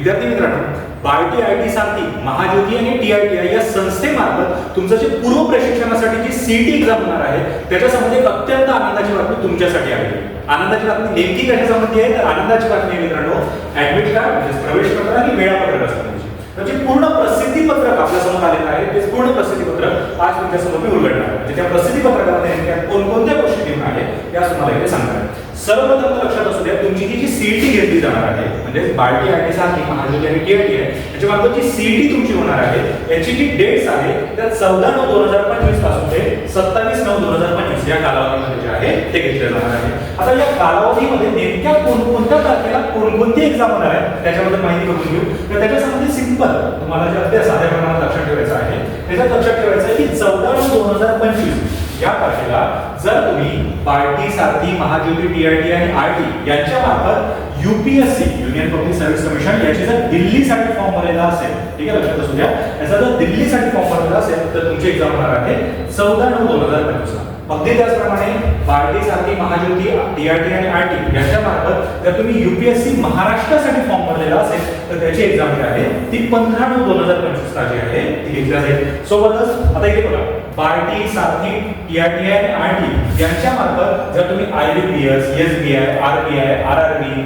विद्यार्थी मित्रांनो BARTI I T सारखी महाज्योती आणि टी आय टी आय या संस्थेमार्फत तुमचं जे पूर्व प्रशिक्षणासाठी जी सीटी एक्झाम होणार आहे त्याच्यासंबंधी एक अत्यंत आनंदाची बातमी तुमच्यासाठी आहे. आनंदाची बातमी नेमकी कशासंबंधी आहे? तर आनंदाची बातमी आहे मित्रांनो ऍडमिट कार्ड म्हणजे प्रवेश पत्र आणि वेळापत्रक असतात म्हणजे पूर्ण प्रसिद्ध पत्रक आपल्यासमोर आलेलं आहे. ते पूर्ण प्रसिद्धी पत्रक आज तुमच्यासमोर मी उलगडणार आहे. म्हणजे त्या प्रसिद्धी पत्रकामध्ये नेमक्या कोणकोणत्या गोष्टी घेऊन आहे या तुम्हाला इथे सांगणार आहे. सर्वप्रथम लक्षात असू द्या तुमची ही जी सीईटी घेतली जाणार आहे म्हणजे बार्टी आणि सारखी महाज्योती आणि टीआयटी आहे त्याच्यामार्फत जी सीईटी तुमची होणार आहे याची जी डेट्स आहे त्या चौदा नऊ दोन हजार पंचवीसपासून ते सत्तावीस नऊ दोन हजार पंचवीस या कालावधीमध्ये जे आहे ते घेतले जाणार आहे. आता या कालावधीमध्ये नेमक्या कोणकोणत्या तारखेला कोणकोणती एक्झाम होणार आहे त्याच्याबद्दल माहिती करून घेऊ. तर त्याच्यासंबंधी सिंपल तुम्हाला जे अभ्यास साध्या प्रमाणात लक्षात ठेवायचं आहे. त्याच्यात लक्षात ठेवायचं आहे की चौदा दोन हजार पंचवीस या तारखेला जर तुम्ही पार्टी सारथी महाज्योती टीआरटी आणि आरटी यांच्या मार्फत UPSC union public service commission याची जर दिल्लीसाठी फॉर्म भरलेला असेल ठीक आहे लक्षात असू द्या. याचा जर दिल्लीसाठी फॉर्म भरलेला असेल तर तुमची एक्झाम होणार आहे चौदा नऊ दोन हजार पंचवीसला. अगदी त्याचप्रमाणे पार्टी सारखी महाज्योती टीआरटी आणि आरटी यांच्या मार्फत जर तुम्ही युपीएससी महाराष्ट्रासाठी फॉर्म भरलेला असेल तर त्याची एक्झाम जी आहे. ती पंधरा नऊ दोन हजार पंचवीस ला जी आहे. ती घेतली जाईल सोबतच आता इथे बघा पार्टी सारथी टीआरटीआय आणि आरटी यांच्या मार्फत जर तुम्ही I B P S S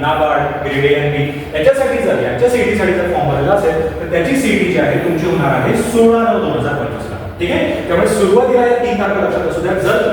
NABARD grade N B याच्यासाठी जर यांच्या सीईटी साठी जर फॉर्म भरलेला असेल तर त्याची सीईटी जी आहे तुमची होणार आहे सोळा नऊ दोन हजार पंचवीस ला ठीक आहे? त्यामुळे सुरुवातीला या तीन तारखा लक्षात असू द्या. जर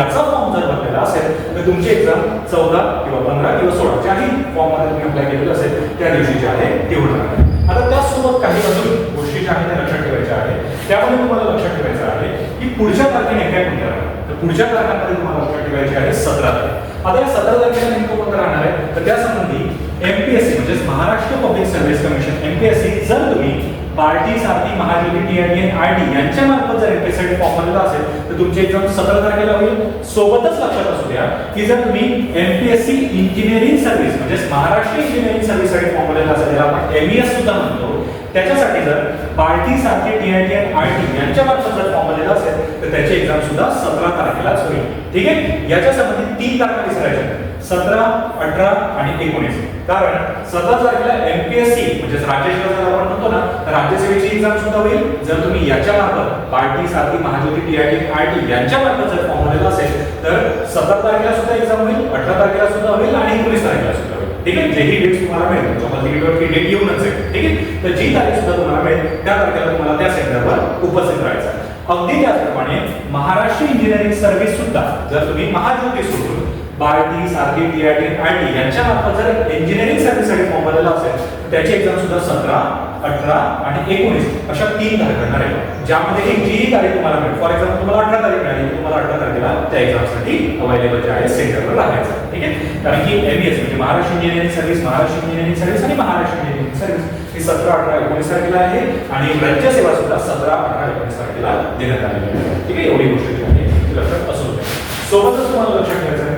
याचा फॉर्म जर भरलेला असेल तर तुमची एक्झाम चौदा किंवा पंधरा किंवा सोळा ज्याही फॉर्ममध्ये तुम्ही अप्लाय केलेलं असेल त्या दिवशी जे आहे ते होणार आहे. आता त्याचसोबत काही अजून गोष्टी ज्या आहेत त्या लक्षात ठेवायच्या आहेत. त्यामध्ये तुम्हाला लक्षात ठेवायचं आहे की पुढच्या तारखेने काय कोणत्या राहणार तर पुढच्या तारखांमध्ये तुम्हाला लक्षात ठेवायचे आहे सतरा तारीख. आता या सतरा तारखेला नेमकं कोणतं राहणार आहे? तर त्यासंबंधी एमपीएससी म्हणजेच Maharashtra public service commission MPSC जर तुम्ही पार्टी सारथी महाज्योती आणि आर डी यांच्या मार्फत जर एमपीएससी फॉर्म भरलेला असेल तर तुमची एक्झाम सतरा तारखेला होईल. सोबतच लक्षात असू द्या की जर तुम्ही एमपीएससी इंजिनिअरिंग सर्व्हिस म्हणजे महाराष्ट्र इंजिनिअरिंग सर्व्हिससाठी फॉर्म भरलेला असेल त्याला आपण एमईएस सुद्धा म्हणतो. त्याच्यासाठी जर पार्टी सारखी टीआयटी आणि आरटी यांच्या मार्फत जर फॉर्म भरलेला असेल तर त्याची एक्झाम सुद्धा सतरा तारखेलाच होईल. ठीक आहे? याच्या संबंधित तीन तारखा विसरायच्या. सतरा अठरा आणि एकोणीस. कारण सतरा तारखेला एमपीएससी म्हणजे राज्य सेवा जर आपण म्हणतो ना तर राज्यसेवेची एक्झाम सुद्धा होईल. जर तुम्ही याच्या मार्फत पार्टी सारखी महाज्योती टीआयटी आरटी यांच्या मार्फत जर फॉर्म भरलेला असेल तर सतरा तारखेला सुद्धा एक्झाम होईल अठरा तारखेला सुद्धा होईल आणि एकोणीस तारखेला सुद्धा होईल. ठीक आहे? जेही डेट तुम्हाला मिळेल तुम्हाला तिकीटवर डेट येऊनच आहे ठीक आहे? तर जी तारीख सुद्धा तुम्हाला मिळेल त्या तारखेला तुम्हाला त्या सेंटरवर उपस्थित राहायचं अगदी त्याचप्रमाणे महाराष्ट्र इंजिनिअरिंग सर्व्हिस सुद्धा जर तुम्ही महाज्योती सोडून बार्टी सारखी आय टी यांच्या मार्फत जर इंजिनिअरिंग सर्व्हिससाठी फॉर्म भरलेला असेल त्याची एक्झाम सुद्धा सतरा अठरा आणि एकोणीस अशा तीन तारखा असणार आहे ज्यामध्ये एक तारीख तुम्हाला मिळेल. फॉर एक्झाम्पल तुम्हाला अठरा तारीख मिळाली तुम्हाला अठरा तारखेला त्या एक्झामसाठी अवेलेबल जे आहे सेंटरवर लागायचं ठीक आहे? कारण की एमबीएस म्हणजे Maharashtra engineering service Maharashtra engineering service आणि महाराष्ट्र इंजिनिअरिंग सर्व्हिस ही सतरा अठरा एकोणीस तारखेला आहे आणि राज्य सेवा सुद्धा सतरा अठरा एकोणीस तारखेला देण्यात आलेली आहे. ठीक आहे? एवढी गोष्ट जी आहे. लक्षात असू द्या. सोबतच तुम्हाला लक्षात ठेवायचं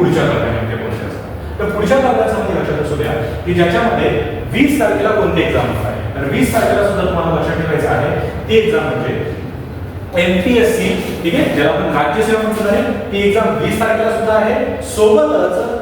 पुढच्या तारखा नेमक्या असतात? तर पुढच्या तारखांसाठी लक्षात असू द्या की ज्याच्यामध्ये वीस तारखेला कोणते एक्झाम आहे. तर वीस तारखेला सुद्धा तुम्हाला लक्षात ठेवायचं आहे ती एक्झाम म्हणजे एमपीएससी ठीक आहे? ज्याला आपण राज्य सेवा म्हणतो आहे ती एक्झाम वीस तारखेला सुद्धा आहे. सोबतच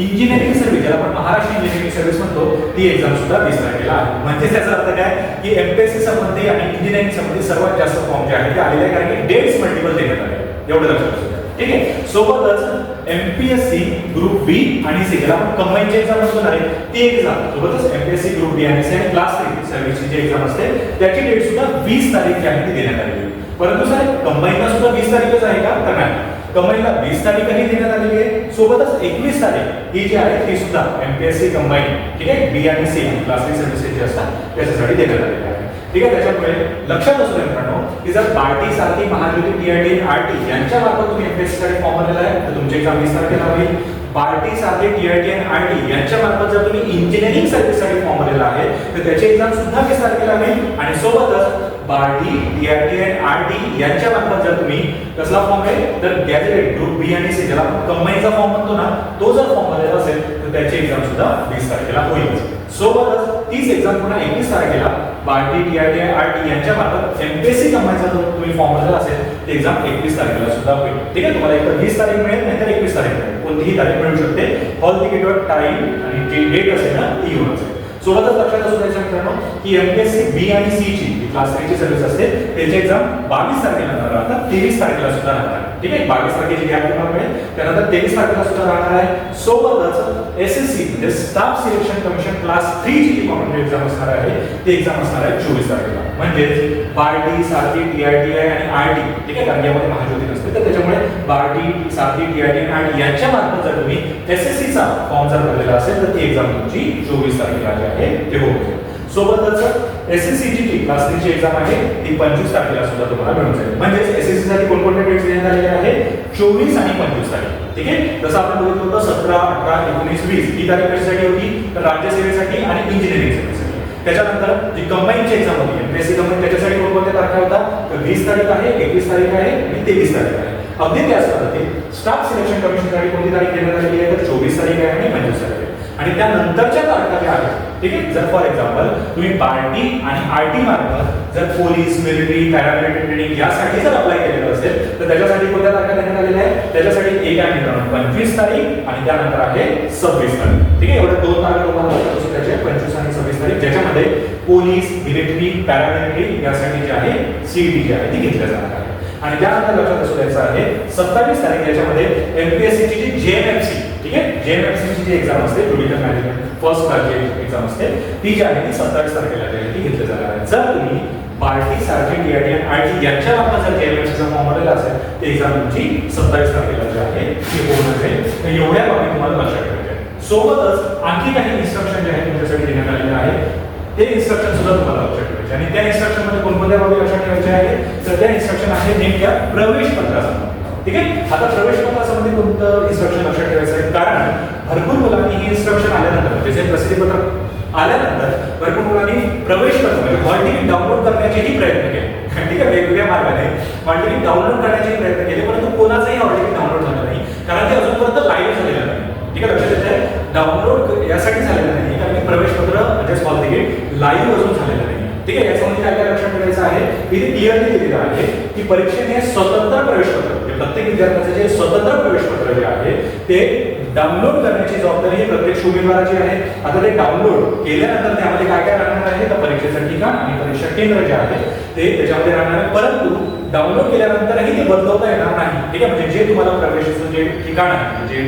इंजिनिअरिंग सर्व्हिस ज्याला आपण महाराष्ट्र इंजिनिअरिंग सर्व्हिस म्हणतो ती एक्झाम सुद्धा वीस तारखेला आहे. म्हणजे त्याचा अर्थ काय? की एमपीएससी संबंधी आणि इंजिनिअरिंग संबंधी सर्वात जास्त फॉर्म जे आहे ते आलेले आहे कारण की डेट्स मल्टिपल देण्यात आले. एवढं लक्षात असू ठीक आहे? सोबतच एमपीएससी ग्रुप बी आणि सी ज्याला आपण कंबाईनची एक्झाम म्हणतो ना ती एक्झाम सोबतच एमपीएससी ग्रुप बी आणि सी आणि क्लास थ्री सर्व्हिसची जी एक्झाम असते त्याची डेट सुद्धा वीस तारीख जी आहे ती देण्यात आलेली आहे. परंतु सर कंबाईनला सुद्धा वीस तारीखच आहे का? तर नाही. कंबाईनला वीस तारीखही देण्यात आलेली आहे. सोबतच एकवीस तारीख ही जी आहे ती सुद्धा एमपीएससी कंबाईन ठीक आहे? बी आणि सी क्लास थ्री सर्व्हिसेस जे असतात त्याच्यासाठी देण्यात आलेली आहे. ठीक आहे त्याच्यामुळे लक्षात असू द्या मित्रांनो की जर पार्टी सारखी महाज्योती टीआयटी आरटी यांच्या मार्फत तुम्ही एमपीएससी साठी फॉर्म भरलेला आहे तर तुमची एक्झाम वीस तारखेला होईल. पार्टी सारखे टीआयटी आणि आरटी यांच्या मार्फत जर तुम्ही इंजिनिअरिंग सर्व्हिससाठी फॉर्म भरलेला आहे तर त्याची एक्झाम सुद्धा वीस तारखेला आहे. आणि सोबतच बार्टी टीआयटी आणि आरटी यांच्या मार्फत जर तुम्ही कसला फॉर्म आहे तर गॅजेट ग्रुप बी आणि सी ज्याला कंबाईनचा फॉर्म म्हणतो ना तो जर फॉर्म भरलेला असेल तर त्याची एक्झाम सुद्धा वीस तारखेला होईल. सोबतच तीच एक्झाम पुन्हा एकवीस तारखेला बार्टी आर टी यांच्या मार्फत एमपीएससी कंबाईनचा जो तुम्ही फॉर्म भरलेला असेल ती एक्झाम एकवीस तारखेला सुद्धा होईल. ठीक आहे? तुम्हाला एकतर वीस तारीख मिळेल नाहीतर एकवीस तारीख मिळेल. कोणतीही तारीख मिळू शकते. हॉल तिकीटवर टाईम आणि जी डेट असेल ना ती येऊन असेल. सोबतच लक्षात असू द्यायचं मित्रांनो की एमपीएससी बी आणि सी ची क्लास थ्रीची सर्व्हिस असते त्याची एक्झाम बावीस तारखेला न तेवीस तारखेला सुद्धा राहणार ठीक आहे? बावीस तारखेची गॅप तुम्हाला मिळेल त्यानंतर तेवीस तारखेला सुद्धा राहणार आहे. सोबतच एस एस सी म्हणजे staff selection commission class three ची जी कॉम्पिटेटिव्ह एक्झाम असणार आहे ती एक्झाम असणार आहे चोवीस तारखेला. म्हणजेच BARTI SARTHI T I T I आणि आय टी ठीक आहे? कारण यामध्ये महाज्योती नसते. तर त्याच्यामुळे बार्टी सारथी टीआयटी आणि यांच्या मार्फत जर तुम्ही एस एस चा फॉर्म जर भरलेला असेल तर ती एक्झाम तुमची चोवीस तारखेला जी आहे. ते होऊन जाईल. सोबतच एस एस सी ची क्लास एक्झाम आहे ती पंचवीस तारखेला सुद्धा तुम्हाला मिळून जाईल. म्हणजेच एस एस सी साठी डेट्स देण्यात आलेल्या आहे चोवीस आणि पंचवीस तारीख. ठीक आहे? जसं आपण बघितलं होतं सतरा अठरा एकोणीस वीस ही तारीख कशासाठी होती? तर राज्यसेवेसाठी आणि इंजिनिअरिंग सेवेसाठी. त्याच्यानंतर जी कंबाईनची एक्झाम होती एमपीएससी कंबाईन त्याच्यासाठी कोणकोणत्या तारखा होता तर वीस तारीख आहे एकवीस तारीख आहे आणि तेवीस तारीख आहे. अगदी त्याच पद्धतीत स्टाफ सिलेक्शन कमिशनसाठी कोणती तारीख देण्यात आलेली आहे तर चोवीस तारीख आहे आणि पंचवीस तारीख आहे. आणि त्यानंतरच्या तारखा ज्या आहेत ठीक आहे? जर फॉर एक्झाम्पल तुम्ही बार्टी आणि आर टी मार्फत जर पोलीस मिलिटरी पॅरामिलिटरी ट्रेनिंग यासाठी जर अप्लाय केलेलं असेल तर त्याच्यासाठी कोणत्या तारखा देण्यात आलेल्या आहेत? त्याच्यासाठी एक आहे मित्रांनो पंचवीस तारीख आणि त्यानंतर आहे सव्वीस तारीख. ठीक आहे? एवढ्या दोन तारखा तुम्हाला लक्षात पंचवीस आणि सव्वीस तारीख ज्याच्यामध्ये पोलीस मिलिटरी पॅरामिलिटरी यासाठी जे आहे सीईटी जी आहे ती घेतल्या जाणार आहे. आणि त्यानंतर लक्षात असू द्यायचं आहे सत्तावीस तारीख याच्यामध्ये एमपीएससी ची जी जेएमएफसी ठीक आहे? जेएमएफसी ची जी एक्झाम असते मेडिकल मॅनेजमेंट फर्स्ट क्लासची एक्झाम असते ती जी आहे ती सत्तावीस तारखेला ती घेतली जाणार आहे. जर तुम्ही बार्टी सारखी डीआयटी आणि आयटी यांच्या बाबतीत जर जेएमएफसीचा फॉर्म भरलेला असेल ते एक्झाम तुमची सत्तावीस तारखेला जी आहे ती होऊन जाईल. तर एवढ्या बाबी तुम्हाला लक्षात ठेवायच्या सोबतच आणखी काही इन्स्ट्रक्शन जे आहे तुमच्यासाठी देण्यात आलेले आहे ते इन्स्ट्रक्शन सुद्धा तुम्हाला ठेवायचे आणि त्या इन्स्ट्रक्शनमध्ये कोणकोणत्या बाबी लक्षात ठेवायच्या आहे तर त्या इन्स्ट्रक्शन आहे नेमक्या प्रवेश पत्रासंबंधी ठीक आहे? आता प्रवेश पत्रासंबंधी कोणतं इन्स्ट्रक्शन लक्षात ठेवायचं आहे? कारण भरपूर मुलांनी हे इन्स्ट्रक्शन आल्यानंतर म्हणजे जे प्रसिद्धीपत्रक आल्यानंतर भरपूर मुलांनी प्रवेश पत्र म्हणजे हॉल टिकीट डाउनलोड करण्याचेही प्रयत्न केले. ठीक आहे? वेगवेगळ्या मार्गाने. हॉल टिकीट डाउनलोड करण्याचे प्रयत्न केले परंतु कोणाचंही हॉल टिकीट डाउनलोड झालं नाही कारण ते अजूनपर्यंत लाईव्ह झालेलं नाही. ठीक आहे? लक्षात येते डाउनलोड यासाठी झालेलं नाही कारण प्रवेश पत्र म्हणजे हॉल तिकीट लाईव्ह अजून झालेलं नाही. ठीक आहे याच्यामध्ये म्हणजे काय काय लक्षात ठेवायचं आहे? की क्लिअरली दिलेलं आहे की परीक्षेने स्वतंत्र प्रवेश पत्र म्हणजे प्रत्येक विद्यार्थ्याचे जे स्वतंत्र प्रवेश पत्र जे आहे ते डाउनलोड करण्याची जबाबदारी ही प्रत्येक उमेदवाराची आहे. आता ते डाउनलोड केल्यानंतर त्यामध्ये काय काय राहणार आहे? तर परीक्षेचं ठिकाण आणि परीक्षा केंद्र जे आहे ते त्याच्यामध्ये राहणार आहे. परंतु डाउनलोड केल्यानंतरही ते बदलवता येणार नाही. ठीक आहे म्हणजे जे तुम्हाला प्रवेशाचं जे ठिकाण आहे म्हणजे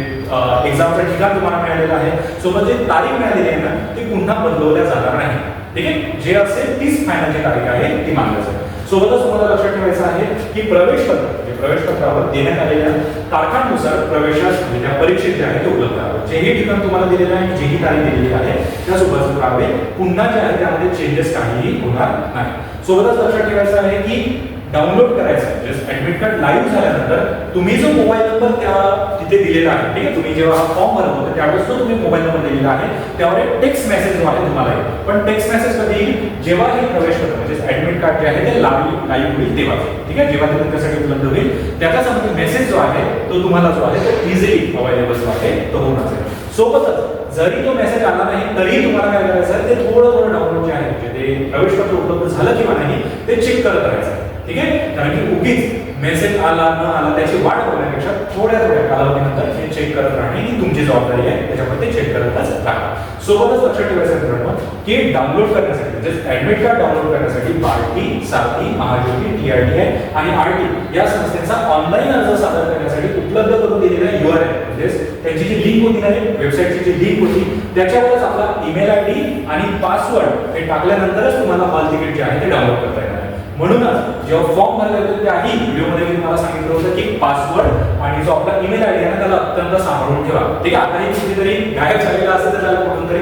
एक्झामचं ठिकाण तुम्हाला मिळालेलं आहे सोबत जे तारीख मिळालेली आहे ना ती पुन्हा बदलवल्या जाणार नाही. ठीक आहे? जे असेल तीच फायनलची तारीख आहे ती मानली जाईल सोबतच तुम्हाला लक्षात ठेवायचं आहे की प्रवेश पत्र म्हणजे प्रवेश पत्रावर देण्यात आलेल्या तारखांनुसार प्रवेशास म्हणजे त्या परीक्षेत जे आहे ते उपलब्ध आहे. जेही ठिकाण तुम्हाला दिलेलं आहे जेही तारीख दिलेली आहे त्यासोबत राहावे पुन्हा जे आहे त्यामध्ये चेंजेस काहीही होणार नाही. सोबतच लक्षात ठेवायचं आहे की डाउनलोड करायचं म्हणजे ऍडमिट कार्ड लाईव्ह झाल्यानंतर तुम्ही जो मोबाईल नंबर त्या तिथे दिलेला आहे ठीक आहे? तुम्ही जेव्हा हा फॉर्म भरत होता त्यावेळेस तो तुम्ही मोबाईल नंबर दिलेला आहे. त्यावर एक टेक्स्ट मेसेज जो आहे तुम्हाला येईल. पण टेक्स्ट मेसेज कधी येईल जेव्हा हे प्रवेश करतो म्हणजे ऍडमिट कार्ड जे आहे ते लाईव्ह लाईव्ह होईल तेव्हा. ठीक आहे? जेव्हा ते तुमच्यासाठी उपलब्ध होईल त्याचा संबंधित मेसेज जो आहे तो तुम्हाला जो आहे तो इझिली अवेलेबल जो आहे तो होणार आहे. सोबतच जरी तो मेसेज आला नाही तरी तुम्हाला काय करायचं आहे ते थोडं थोडं डाउनलोड जे आहे म्हणजे ते प्रवेश पत्र उपलब्ध झालं किंवा नाही ते चेक करत राहायचं ठीक आहे? कारण की उगीच मेसेज आला न आला त्याची वाट बघण्यापेक्षा थोड्या थोड्या कालावधीनंतर हे चेक करत राहणे ही तुमची जबाबदारी आहे. त्याच्यामुळे ते चेक करतच राहा. सोबतच लक्षात ठेवायचं मित्रांनो की डाउनलोड करण्यासाठी म्हणजे ऍडमिट कार्ड डाउनलोड करण्यासाठी बार्टी सारथी महाज्योती टीआरटीआय आणि आरटी या संस्थेचा ऑनलाईन अर्ज सादर करण्यासाठी उपलब्ध करून दिलेला आहे म्हणजेच त्यांची जी लिंक होती ना वेबसाईटची जी लिंक होती त्याच्यावरच आपला ईमेल आय डी आणि पासवर्ड हे टाकल्यानंतरच तुम्हाला हॉल तिकीट जे आहे ते डाउनलोड करता म्हणूनच जेव्हा फॉर्म भरले होते त्याही व्हिडिओमध्ये मी तुम्हाला सांगितलं होतं की पासवर्ड आणि जो आपला ईमेल आय डी आहे ना त्याला अत्यंत सांभाळून ठेवा. ठीक आहे? आताही कुठेतरी गायब झालेला असेल तर त्याला कुठून तरी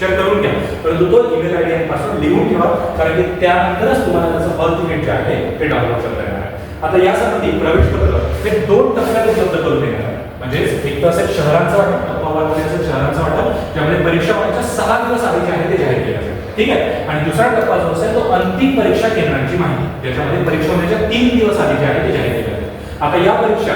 चेक करून घ्या. परंतु तो ईमेल आय डी आणि पासवर्ड लिहून ठेवा कारण की त्यानंतरच तुम्हाला त्याचं अल्टिमेट जे आहे ते डाउनलोड करता येणार आहे. आता यासाठी प्रवेश पत्र हे दोन टप्प्यात उपलब्ध करून देणार आहे. एक तर असेल शहरांचं वाटप टप्पा वन शहरांचं वाटप ज्यामध्ये परीक्षा व्हायच्या सहा दिवस आधी जे आहे ते जाहीर केलं. ठीक आहे? आणि दुसरा टप्पा जो असेल तो अंतिम परीक्षा केंद्रांची माहिती. ज्याच्यामध्ये परीक्षा होण्याच्या तीन दिवस आधी जे आहे ते जाहीर केले आता या परीक्षा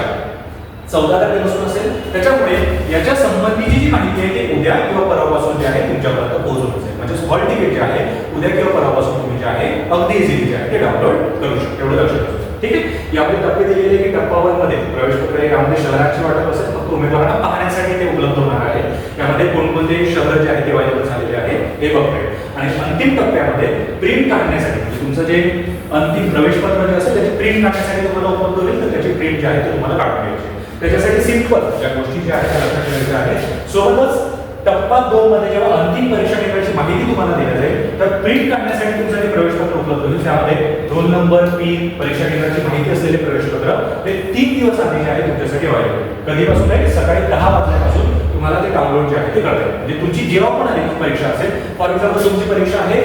चौदा तारखेपासून असेल त्याच्यामुळे याच्या संबंधीची जी माहिती आहे ती उद्या किंवा परवापासून जे आहे तुमच्यापर्यंत पोहोचून असेल म्हणजे हॉल तिकीट जे आहे उद्या किंवा परवापासून तुम्ही जे आहे अगदी इझिली जे आहे ते डाउनलोड करू शकता. एवढं लक्षात असू ठीक आहे? यामध्ये टप्पे दिलेले की टप्पावर मध्ये प्रवेश पत्र यामध्ये शहराची वाटप असेल फक्त उमेदवारांना पाहण्यासाठी ते उपलब्ध होणार आहे. यामध्ये कोणकोणते शहर जे आहे ते वाजवत झालेले आहे हे बघताय आणि अंतिम टप्प्यामध्ये प्रिंट काढण्यासाठी म्हणजे तुमचं जे अंतिम प्रवेशपत्र जे असेल त्याची प्रिंट काढण्यासाठी तुम्हाला उपलब्ध होईल तर त्याची प्रिंट जी आहे ती तुम्हाला काढून घ्यायची त्याच्यासाठी सिंपल ज्या गोष्टी ज्या आहेत त्या लक्षात ठेवायच्या आहेत. सोबतच टप्पा दोन मध्ये जेव्हा अंतिम परीक्षा केंद्राची माहिती तुम्हाला दिली जाईल तर प्रिंट काढण्यासाठी तुमचं जे प्रवेशपत्र उपलब्ध होईल त्यामध्ये रोल नंबर पिन परीक्षा केंद्राची माहिती असलेले प्रवेशपत्र हे तीन दिवस आधी जे आहे तुमच्यासाठी अवेलेबल कधीपासून आहे? सकाळी दहा वाजल्यापासून तुम्हाला ते डाउनलोड जे आहे ते करता येईल म्हणजे तुमची जेव्हा पण आली परीक्षा असेल फॉर एक्झाम्पल तुमची परीक्षा आहे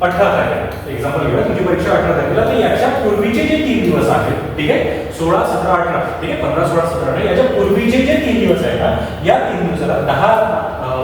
अठरा तारीख. एक्झाम्पल घेऊया तुमची परीक्षा अठरा तारखेला. तर याच्या पूर्वीचे जे तीन दिवस आहेत ठीक आहे? सोळा सतरा अठरा ठीक आहे? पंधरा सोळा सतरा अठरा याच्या पूर्वीचे जे तीन दिवस आहेत ना या तीन दिवसाला दहा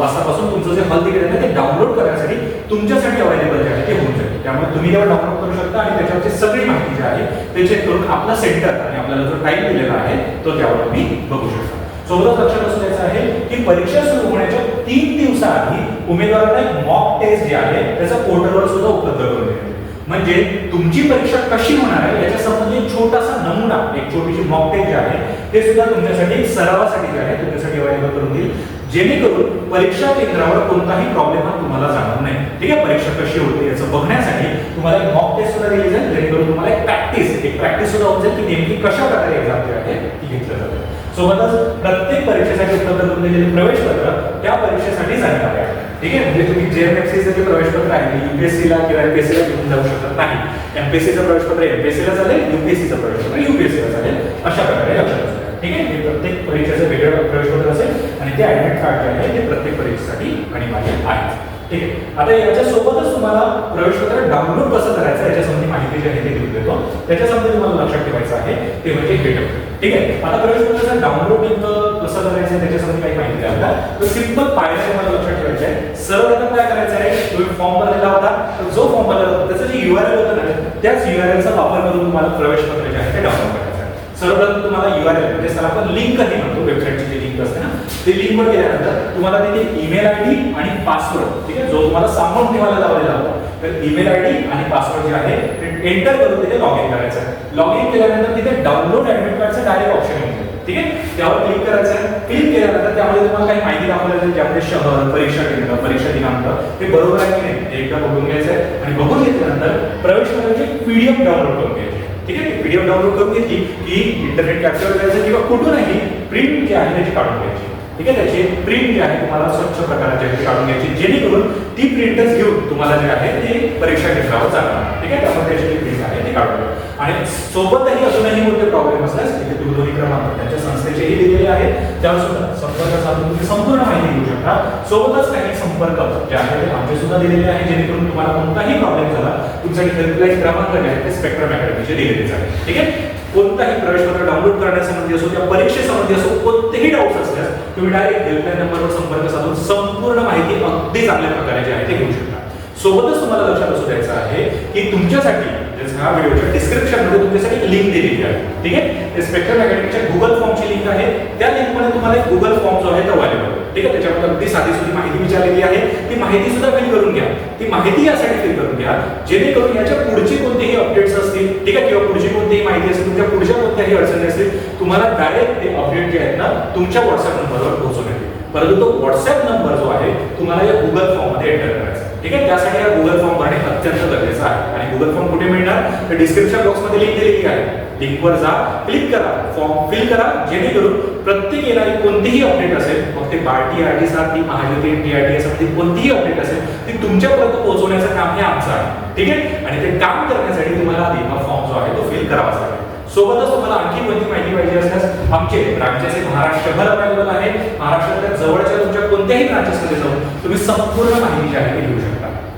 वाजतापासून तुमचं जे हॉल तिकीट आहे ते डाउनलोड करण्यासाठी तुमच्यासाठी अवेलेबल जे आहे ते होऊन जाईल. त्यामुळे तुम्ही तेव्हा डाउनलोड करू शकता आणि त्याच्यावरची सगळी माहिती जी आहे ते चेक करून आपला सेंटर आणि आपल्याला जो टाईम दिलेला आहे तो त्यावर तुम्ही बघू शकता. सोबतच लक्षात असू द्यायचं आहे की परीक्षा सुरू होण्याच्या तीन दिवसाआधी उमेदवारांना एक मॉक टेस्ट जे आहे त्याचा पोर्टलवर सुद्धा उपलब्ध करून देते म्हणजे तुमची परीक्षा कशी होणार आहे याच्या संबंधी एक छोटासा नमुना एक छोटीशी मॉक टेस्ट जे आहे ते सुद्धा तुमच्यासाठी एक सरावासाठी जे आहे तुमच्यासाठी अवेलेबल करून देईल. जेणेकरून परीक्षा केंद्रावर कोणताही प्रॉब्लेम हा तुम्हाला जाणार नाही ठीक आहे? परीक्षा कशी होते याचं बघण्यासाठी तुम्हाला एक मॉक टेस्ट सुद्धा दिली जाईल. जेणेकरून तुम्हाला एक प्रॅक्टिस एक प्रॅक्टिस सुद्धा होऊन जाईल की नेमकी कशा प्रकारे एक्झाम जी आहे ती घेतलं जाते. सोबतच प्रत्येक परीक्षेसाठी उपलब्ध करून दिलेले प्रवेशपत्र त्या परीक्षेसाठी जाणार आहे ठीक आहे? म्हणजे तुम्ही जेएमएफसीचं जे प्रवेशपत्र आहे युपीएससी ला किंवा एमपीएससीला घेऊन जाऊ शकत नाही. एमपीएससीचं प्रवेशपत्र पत्र एमपीएससीला चालेल युपीएससीचं प्रवेश पत्र युपीएससीला चालेल अशा प्रकारे लक्षात ठीक आहे? हे प्रत्येक परीक्षेचं वेगळं प्रवेशपत्र असेल आणि ते ऍडमिट कार्ड जे आहे ते प्रत्येक परीक्षेसाठी अनिवार्य आहे ठीक आहे. आता याच्या सोबतच तुम्हाला प्रवेशपत्र डाउनलोड कसं करायचं याच्यासंबंधी माहिती जी आहे ते देऊन देतो. त्याच्यासंबंधी तुम्हाला लक्षात ठेवायचं आहे ते म्हणजे हेडअप ठीक आहे. आता प्रवेशपत्राचं डाउनलोड नेमकं कसं करायचं त्याच्यासंबंधी काही माहिती द्याल तर सिंपल पायऱ्या तुम्हाला लक्षात ठेवायचं आहे सर्वप्रथम काय करायचं आहे? तुम्ही फॉर्म भरलेला होता. तर जो फॉर्म भरलेला होता त्याचं जे युआरएल होतं ना त्याच यू आर चा वापर करून तुम्हाला प्रवेशपत्र जे आहे ते डाउनलोड करायचं आहे. सर्वप्रथम तुम्हाला यू आर एल म्हणजे त्याला आपण लिंक हे म्हणतो वेबसाईटची जी लिंक असते ना ते लिंक वर गेल्यानंतर तुम्हाला तिथे ईमेल आय डी आणि पासवर्ड ठीक आहे? जो तुम्हाला सांभाळून ठेवायला लावलेला होता. तर ईमेल आय डी आणि पासवर्ड जे आहे ते एंटर करून तिथे लॉग इन करायचं आहे. लॉग इन केल्यानंतर तिथे डाउनलोड ऍडमिट कार्डचं डायरेक्ट ऑप्शन येईल ठीक आहे? त्यावर क्लिक करायचं आहे. क्लिक केल्यानंतर त्यामध्ये तुम्हाला काही माहिती दाखवली जाईल ज्यामध्ये शहर परीक्षा केंद्र परीक्षा दिनांक हे बरोबर आहे की नाही? एकदा बघून घ्यायचं आहे. आणि बघून घेतल्यानंतर प्रवेश करायचे पीडीएफ डाउनलोड करून घ्यायचे ठीक आहे? पीडीएफ डाउनलोड करून घेतली की इंटरनेट कॅप्चर करायचं किंवा कुठूनही प्रिंट जे आहे त्याची काढून घ्यायची ठीक आहे त्याची प्रिंट जी आहे तुम्हाला स्वच्छ प्रकाराची आहे ती काढून घ्यायची. जेणेकरून ती प्रिंटच घेऊन तुम्हाला जे आहे ते परीक्षा केंद्रावर जाणार. ठीक आहे त्यामुळे त्याची जी प्रिंट आहे ती काढून आणि सोबतही अजूनही कोणते प्रॉब्लेम असल्यास तिथे दूरध्वनी क्रमांक त्यांच्या संस्थेचेही दिलेले आहेत. त्यावर सुद्धा संपर्क साधून तुम्ही संपूर्ण माहिती घेऊ शकता. सोबतच काही संपर्क जे आहे ते आमचे सुद्धा दिलेले आहे जेणेकरून तुम्हाला कोणताही प्रॉब्लेम झाला तुमचा हेल्पलाईन क्रमांक जे आहे ते स्पेक्ट्रम अकॅडमीचे दिलेले आहे. ठीक आहे? कोणताही प्रवेशपत्र डाउनलोड करण्यासंबंधी असो त्या परीक्षेसंबंधी असो कोणतेही डाऊट्स असल्यास तुम्ही डायरेक्ट हेल्पलाईन नंबरवर संपर्क साधून संपूर्ण माहिती अगदी चांगल्या प्रकारे जी आहे ते घेऊ शकता. सोबतच तुम्हाला लक्षात असू द्यायचं आहे की तुमच्यासाठी म्हणजे हा व्हिडिओच्या डिस्क्रिप्शनमध्ये तुमच्यासाठी एक लिंक दिलेली आहे. ठीक आहे? स्पेक्ट्रम अकॅडमीच्या गुगल फॉर्मची लिंक आहे. त्या लिंकमध्ये तुम्हाला एक गुगल फॉर्म जो आहे तो अवेलेबल ठीक आहे? त्याच्यामध्ये अगदी साधी सुधी माहिती विचारलेली आहे. ती माहिती सुद्धा फिल करून घ्या. ती माहिती यासाठी फिल करून घ्या जेणेकरून याच्या पुढची कोणतेही अपडेट्स असतील ठीक आहे? किंवा पुढची कोणतीही माहिती असेल तुमच्या पुढच्या कोणत्याही अडचणी असतील तुम्हाला डायरेक्ट ते अपडेट जे आहेत ना तुमच्या व्हॉट्सअप नंबरवर पोहोचवण्यात येईल परंतु तो व्हॉट्सअप नंबर जो आहे तुम्हाला या गुगल फॉर्ममध्ये एंटर करायचा ठीक आहे? त्यासाठी हा गुगल फॉर्म भरणे अत्यंत गरजेचं आहे. आणि गुगल फॉर्म कुठे मिळणार? तर डिस्क्रिप्शन बॉक्समध्ये लिंक दिलेली आहे. लिंकवर जा क्लिक करा. फॉर्म फिल करा जेणेकरून प्रत्येक येणारी कोणतीही अपडेट असेल मग ते बार्टी आर टी सारखी महाज्योती टी आर टी यासाठी कोणतीही अपडेट असेल ती तुमच्यापर्यंत पोहोचवण्याचं काम हे आमचं आहे. ठीक आहे? आणि ते काम करण्यासाठी तुम्हाला आधी हा फॉर्म जो आहे तो फिल करावाच लागेल. सोबतच तुम्हाला आणखी कोणती माहिती पाहिजे असल्यास आमचे ब्रांचेस महाराष्ट्रभर अवेलेबल आहे. महाराष्ट्रातल्या जवळच्या तुमच्या कोणत्याही ब्रांचेसमध्ये जाऊन तुम्ही संपूर्ण माहिती जी आहे ती घेऊ शकता.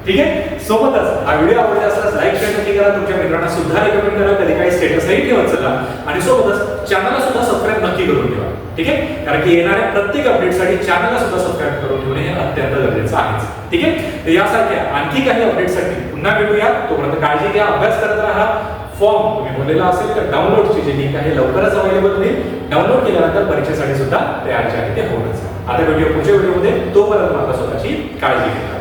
ठीक आहे? सोबतच हा व्हिडिओ आवडला असल्यास लाईक शेअर नक्की करा. तुमच्या मित्रांना सुद्धा रेकमेंड करा. कधी काही स्टेटसही ठेवत चला. आणि सोबतच चॅनलला सुद्धा सबस्क्राईब नक्की करून ठेवा. ठीक आहे? कारण की येणाऱ्या प्रत्येक अपडेटसाठी चॅनलला सुद्धा सबस्क्राईब करून ठेवणे हे अत्यंत गरजेचं आहेच ठीक आहे? तर यासारख्या आणखी काही अपडेटसाठी पुन्हा भेटूया. तोपर्यंत काळजी घ्या. अभ्यास करत राहा. फॉर्म तुम्ही भरलेला असेल तर डाउनलोडची जी लिंक आहे लवकरच अवेलेबल होईल. डाउनलोड केल्यानंतर परीक्षेसाठी सुद्धा तयार जे आहे ते होऊनच आता भेटूया पुढच्या व्हिडिओमध्ये तोपर्यंत मात्र स्वतःची काळजी घ्या.